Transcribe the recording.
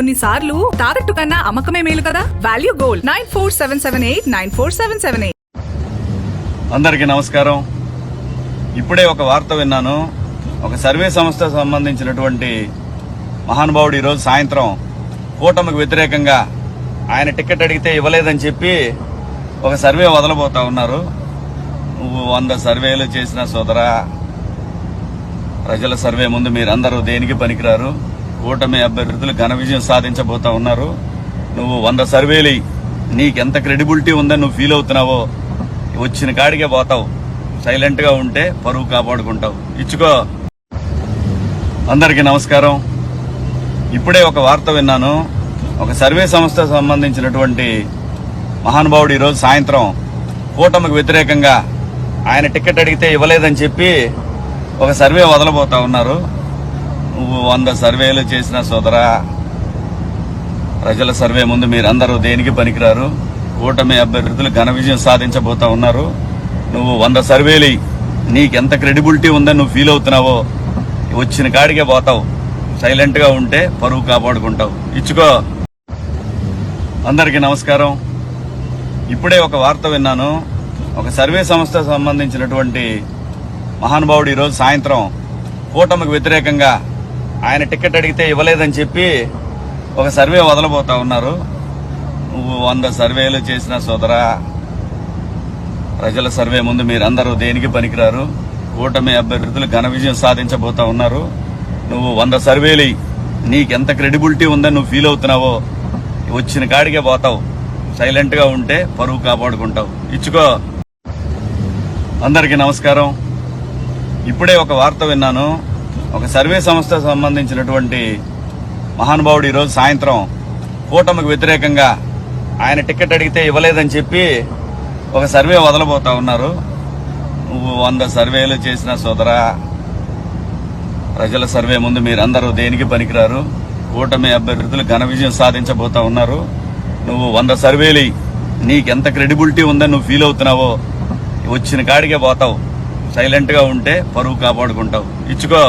కొన్నిసార్లు తాకట్టు కన్నా అమ్మకమే మేలు కదా? Value gold nine four seven seven eight nine four seven seven eight అందరికీ నమస్కారం. ఇప్పుడే ఒక వార్త విన్నాను. ఒక సర్వే సంస్థ సంబంధించినటువంటి మహానుభావుడు ఈరోజు సాయంత్రం కూటమికి వ్యతిరేకంగా ఆయన టికెట్ అడిగితే ఇవ్వలేదని చెప్పి ఒక సర్వే వదలబోతా ఉన్నారు. నువ్వు వంద సర్వేలు చేసిన సోదరా ప్రజల సర్వే ముందు మీరందరూ దేనికి పనికిరారు? కూటమి అభ్యర్థులు ఘన విజయం సాధించబోతా ఉన్నారు. నువ్వు వంద సర్వేలు నీకెంత క్రెడిబిలిటీ ఉందని నువ్వు ఫీల్ అవుతున్నావో వచ్చిన కాడికే పోతావు. సైలెంట్గా ఉంటే పరువు కాపాడుకుంటావు. ఇచ్చుకో. అందరికీ నమస్కారం. ఇప్పుడే ఒక వార్త విన్నాను. ఒక సర్వే సంస్థ సంబంధించినటువంటి మహానుభావుడు ఈరోజు సాయంత్రం కూటమికి వ్యతిరేకంగా ఆయన టికెట్ అడిగితే ఇవ్వలేదని చెప్పి ఒక సర్వే వదలబోతా ఉన్నారు. నువ్వు వంద సర్వేలు చేసిన సోదరా ప్రజల సర్వే ముందు మీరందరూ దేనికి పనికిరారు? కూటమి అభ్యర్థులు ఘన విజయం సాధించబోతా ఉన్నారు. నువ్వు వంద సర్వేలు నీకెంత క్రెడిబిలిటీ ఉందని నువ్వు ఫీల్ అవుతున్నావో వచ్చిన కాడికే పోతావు. సైలెంట్గా ఉంటే పరువు కాపాడుకుంటావు. ఇచ్చుకో. అందరికీ నమస్కారం. ఇప్పుడే ఒక వార్త విన్నాను. ఒక సర్వే సంస్థ సంబంధించినటువంటి మహానుభావుడు ఈరోజు సాయంత్రం కూటమికి వ్యతిరేకంగా ఆయన టికెట్ అడిగితే ఇవ్వలేదని చెప్పి ఒక సర్వే వదలబోతా ఉన్నారు. నువ్వు వంద సర్వేలు చేసిన సోదరా ప్రజల సర్వే ముందు మీరందరూ దేనికి పనికిరారు? కూటమి అభ్యర్థులు ఘన విజయం సాధించబోతా ఉన్నారు. నువ్వు వంద సర్వేలు నీకెంత క్రెడిబిలిటీ ఉందని నువ్వు ఫీల్ అవుతున్నావో వచ్చిన కాడికే పోతావు. సైలెంట్గా ఉంటే పరువు కాపాడుకుంటావు. ఇచ్చుకో. అందరికీ నమస్కారం. ఇప్పుడే ఒక వార్త విన్నాను. ఒక సర్వే సంస్థ సంబంధించినటువంటి మహానుభావుడు ఈరోజు సాయంత్రం కూటమికి వ్యతిరేకంగా ఆయన టికెట్ అడిగితే ఇవ్వలేదని చెప్పి ఒక సర్వే వదలబోతా ఉన్నారు. నువ్వు వంద సర్వేలు చేసిన సోదరా ప్రజల సర్వే ముందు మీరందరూ దేనికి పనికిరారు? కూటమి అభ్యర్థులు ఘన విజయం సాధించబోతా ఉన్నారు. నువ్వు వంద సర్వేలు నీకెంత క్రెడిబిలిటీ ఉందని నువ్వు ఫీల్ అవుతున్నావో వచ్చిన కాడికే పోతావు. సైలెంట్గా ఉంటే పరువు కాపాడుకుంటావు. ఇచ్చుకో.